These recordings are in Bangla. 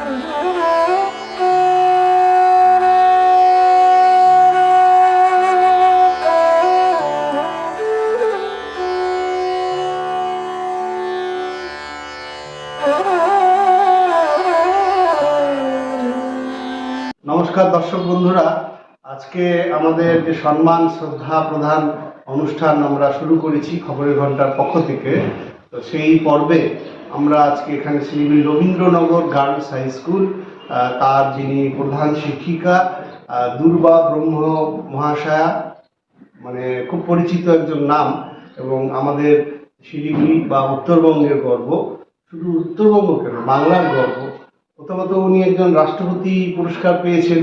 নমস্কার দর্শক বন্ধুরা, আজকে আমাদের যে সম্মান, শ্রদ্ধা প্রধান অনুষ্ঠান আমরা শুরু করেছি খবরের ঘণ্টার পক্ষ থেকে, তো সেই পর্বে আমরা আজকে এখানে Siliguri Rabindranagar girls high school তার যিনি প্রধান শিক্ষিকা দুর্বা ব্রহ্ম মহাশয়া মানে খুব পরিচিত একজন নাম, এবং আমাদের শিলিগুড়ি বা উত্তরবঙ্গের গর্ব। শুধু উত্তরবঙ্গ কেন, বাংলার গর্ব। প্রথমত উনি একজন রাষ্ট্রপতি পুরস্কার পেয়েছেন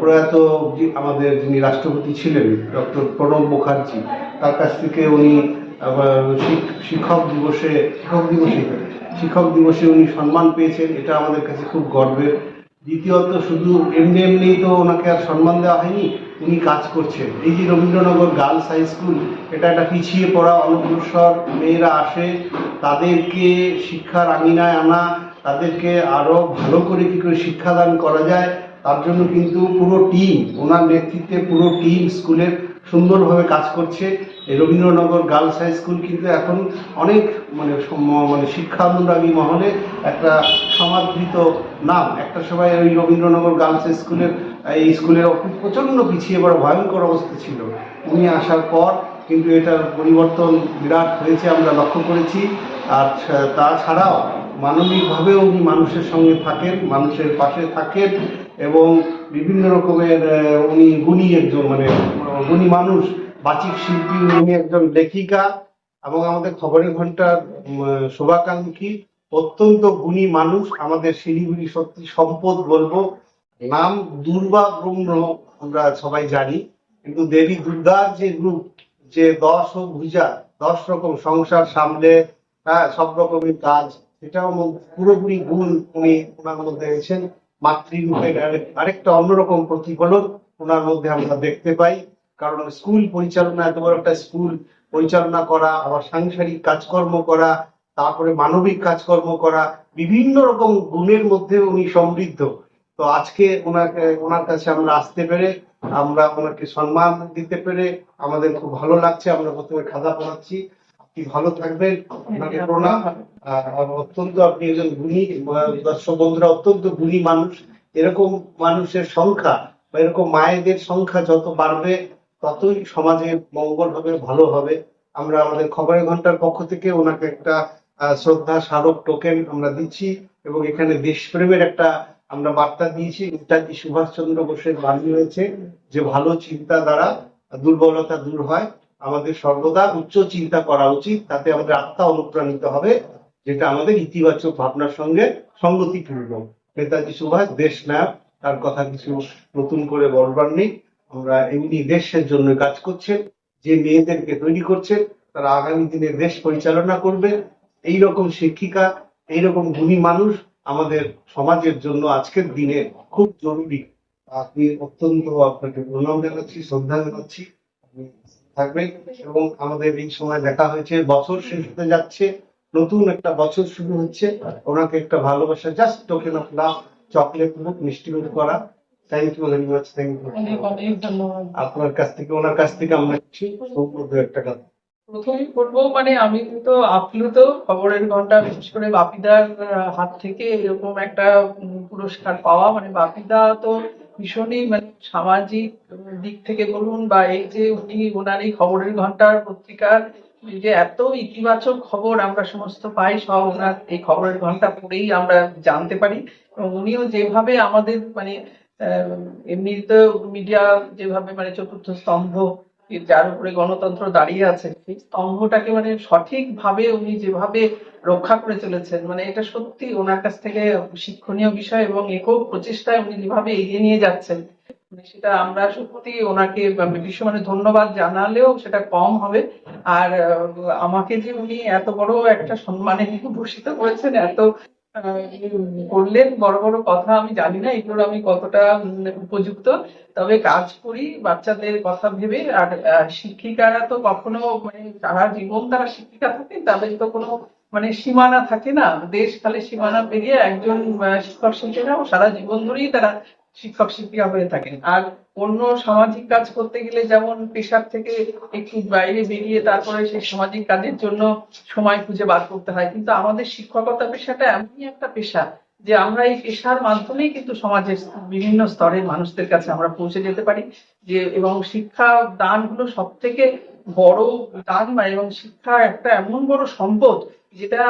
প্রয়াত আমাদের যিনি রাষ্ট্রপতি ছিলেন, ডক্টর প্রণব মুখার্জি। তার কাছ থেকে উনি শিক্ষক দিবসে শিক্ষক দিবসে শিক্ষক দিবসে উনি সম্মান পেয়েছেন, এটা আমাদের কাছে খুব গর্বের। দ্বিতীয়ত, শুধু এমনি এমনি তো ওনাকে আর সম্মান দেওয়া হয়নি, উনি কাজ করছেন। এই যে রবীন্দ্রনগর গার্লস হাই স্কুল, এটা একটা পিছিয়ে পড়া অনগ্রসর মেয়েরা আসে, তাদেরকে শিক্ষার আঙিনায় আনা, তাদেরকে আরও ভালো করে কী করে শিক্ষাদান করা যায়, তার জন্য কিন্তু পুরো টিম, ওনার নেতৃত্বে পুরো টিম স্কুলের সুন্দরভাবে কাজ করছে। এই রবীন্দ্রনগর গার্লস হাই স্কুল কিন্তু এখন অনেক মানে মানে শিক্ষা অনুরাগী মহলে একটা সমাদৃত নাম। একটা সময় ওই রবীন্দ্রনগর গার্লস স্কুলের, এই স্কুলের প্রচণ্ড পিছিয়ে পড়া, ভয়ঙ্কর অবস্থা ছিল। উনি আসার পর কিন্তু এটার পরিবর্তন বিরাট হয়েছে আমরা লক্ষ্য করেছি। আর তাছাড়াও মানবিকভাবেও উনি মানুষের সঙ্গে থাকেন, মানুষের পাশে থাকেন। এবং বিভিন্ন রকমের উনি গুণী একজন মানে গুণী মানুষ, বাচিক শিল্পী, উনি একজন লেখিকা এবং আমাদের খবরের ঘণ্টার শুভাকাঙ্ক্ষী, অত্যন্ত গুণী মানুষ, আমাদের শিলিগুড়ি সত্যি সম্পদ বলব। নাম দুর্বা ব্রহ্ম, আমরা সবাই জানি, কিন্তু দেবী দুর্গার যে রূপ, যে দশ ও ভুজা, দশ রকম সংসার সামলে হ্যাঁ সব রকমের কাজ, সেটাও পুরোপুরি গুণ উনি ওনার মধ্যে এসেছেন মাতৃরূপের আরেক- আরেকটা অন্যরকম প্রতিফলন ওনার মধ্যে আমরা দেখতে পাই। কারণ স্কুল পরিচালনা, এত বড় একটা স্কুল পরিচালনা করা, আবার সাংসারিক কাজকর্ম করা, তারপরে মানবিক কাজকর্ম করা, বিভিন্ন রকম গুণের মধ্যে উনি সমৃদ্ধ। তো আজকে ওনাকে, ওনার কাছে আমরা আসতে পেরে, আমরা ওনাকে সম্মান দিতে পেরে আমাদের খুব ভালো লাগছে। আমরা প্রথমে খাতা পড়াচ্ছি। আপনি ভালো থাকবেন। আপনাকে প্রণাম। অত্যন্ত আপনি একজন গুণী বন্ধুরা অত্যন্ত গুণী মানুষ। এরকম মানুষের সংখ্যা বা এরকম মায়েদের সংখ্যা যত বাড়বে, ততই সমাজে মঙ্গল হবে, ভালো হবে। আমরা আমাদের খবরের ঘণ্টার পক্ষ থেকে ওনাকে একটা শ্রদ্ধা স্মারক টোকেন আমরা দিচ্ছি এবং এখানে দেশপ্রেমের একটা আমরা বার্তা দিয়েছি। নেতাজি সুভাষচন্দ্র বোসের বাণী হয়েছে যে, ভালো চিন্তা দ্বারা দুর্বলতা দূর হয়। আমাদের সর্বদা উচ্চ চিন্তা করা উচিত। তাতে আমাদের আত্মা অনুপ্রাণিত হবে। যেটা আমাদের ইতিবাচক ভাবনার সঙ্গে সঙ্গতিপূর্ণ। নেতাজি সুভাষ দেশ নায়ক তার কথা কিছু নতুন করে বলবার নেই। আমরা এমনি দেশের জন্য কাজ করছেন, যে মেয়েদেরকে তৈরি করছেন, তারা আগামী দিনে দেশ পরিচালনা করবে। এই রকম শিক্ষিকা, এইরকম গুণী মানুষ আমাদের সমাজের জন্য আজকের দিনে খুব জরুরি। আপনি অত্যন্ত আপনাকে প্রণাম জানাচ্ছি, শ্রদ্ধা জানাচ্ছি। থাকবেন এবং আমাদের এই সময় দেখা হয়েছে, বছর শেষ হতে যাচ্ছে। নতুন একটা বছর শুরু হচ্ছে। ওনাকে একটা ভালোবাসা just token of love chocolate মুখ মিষ্টি মুখ করা। Thank you very much thank you আপনার কাছ থেকে ওনার কাছ থেকে আমরা একটা কথা প্রথমেই বলব মানে আমি তো আপ্লুত খবরের ঘণ্টা বিশেষ করে বাপিদার হাত থেকে এরকম একটা পুরস্কার পাওয়া। মানে বাপিদা তো ভীষণই মানে সামাজিক দিক থেকে বলুন বা এই যে উনি ওনার এই খবরের ঘণ্টার পত্রিকার যে এত ইতিবাচক খবর আমরা সমস্ত পাই, সব ওনার এই খবরের ঘণ্টা পড়েই আমরা জানতে পারি। এবং উনিও যেভাবে আমাদের মানে এমনিতে মিডিয়া যেভাবে মানে চতুর্থ স্তম্ভ যার উপরে গণতন্ত্র দাঁড়িয়ে আছে, সেই স্তম্ভটাকে মানে সঠিকভাবে উনি যেভাবে রক্ষা করে চলেছেন মানে এটা সত্যি ওনার কাছ থেকে শিক্ষণীয় বিষয় এবং একক প্রচেষ্টায় উনি যেভাবে এগিয়ে নিয়ে যাচ্ছেন। সেটা আমরা সত্যি ওনাকে বিশ্ব মানে ধন্যবাদ জানালেও সেটা কম হবে। আর আমাকে যে উনি এত বড় একটা সম্মানে ভূষিত করেছেন, এত করলেন, বড় বড় কথা আমি জানি না এগুলোর আমি কতটা উপযুক্ত। তবে কাজ করি, বাচ্চাদের কথা ভেবে, আর শিক্ষিকারা তো কখনো মানে সারা জীবন তারা শিক্ষিকা থাকেন, তাদের তো কোনো মানে সীমানা থাকে না। দেশ খালে সীমানা পেরিয়ে একজন শিক্ষক শিক্ষিকাও সারা জীবন ধরেই তারা শিক্ষক শিক্ষিকা হয়ে থাকেন। আর অন্য সামাজিক কাজ করতে গেলে যেমন পেশার থেকে একটু বাইরে বেরিয়ে তারপরে সেই সামাজিক কাজের জন্য সময় খুঁজে বার করতে হয়। কিন্তু আমাদের শিক্ষকতা পেশাটা এমনই একটা পেশা যে আমরা এই পেশার মাধ্যমেই কিন্তু সমাজের বিভিন্ন স্তরের মানুষদের কাছে আমরা পৌঁছে যেতে পারি। যে এবং শিক্ষা দানগুলো সব থেকে বড় দান এবং শিক্ষা একটা এমন বড় সম্পদ যেটা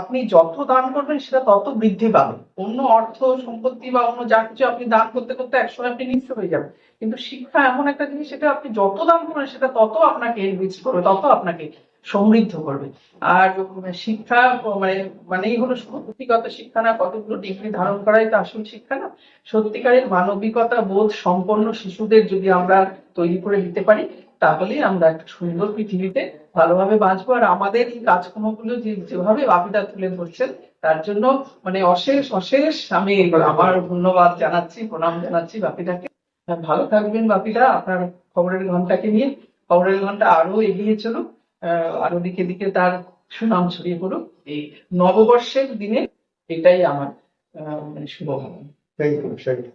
আপনি যত দান করবেন সেটা তত বৃদ্ধি পাবে। অন্য অর্থ, সম্পত্তি বা অন্য যা কিছু আপনি দান করতে করতে একসময় আপনি নিঃস্ব হয়ে যাবেন। কিন্তু শিক্ষা এমন একটা জিনিস সেটা আপনি যত দান করবেন সেটা তত আপনাকে এনরিচ করবে, তত আপনাকে সমৃদ্ধ করবে। আর শিক্ষা মানে মানেই হলো শুধু শিক্ষা না, কতগুলো ডিগ্রি ধারণ করাই তো আসল শিক্ষা না? সত্যিকারের মানবিকতা বোধ সম্পন্ন শিশুদের যদি আমরা তৈরি করে দিতে পারি তাহলেই আমরা একটা সুন্দর পৃথিবীতে ভালোভাবে বাঁচবো। আর আমাদের এই কাজকর্মগুলো যে যেভাবে বাপিদা তুলে ধরছেন, তার জন্য মানে অশেষ অশেষ আমি আমার ধন্যবাদ জানাচ্ছি, প্রণাম জানাচ্ছি বাপিদাকে। ভালো থাকবেন বাপিদা, আপনার খবরের ঘন্টাকে নিয়ে। খবরের ঘণ্টা আরও এগিয়ে চলুক। আরও দিকে দিকে তার সুনাম ছড়িয়ে পড়ুক। এই নববর্ষের দিনে এটাই আমার মানে শুভকামনা থ্যাংক ইউ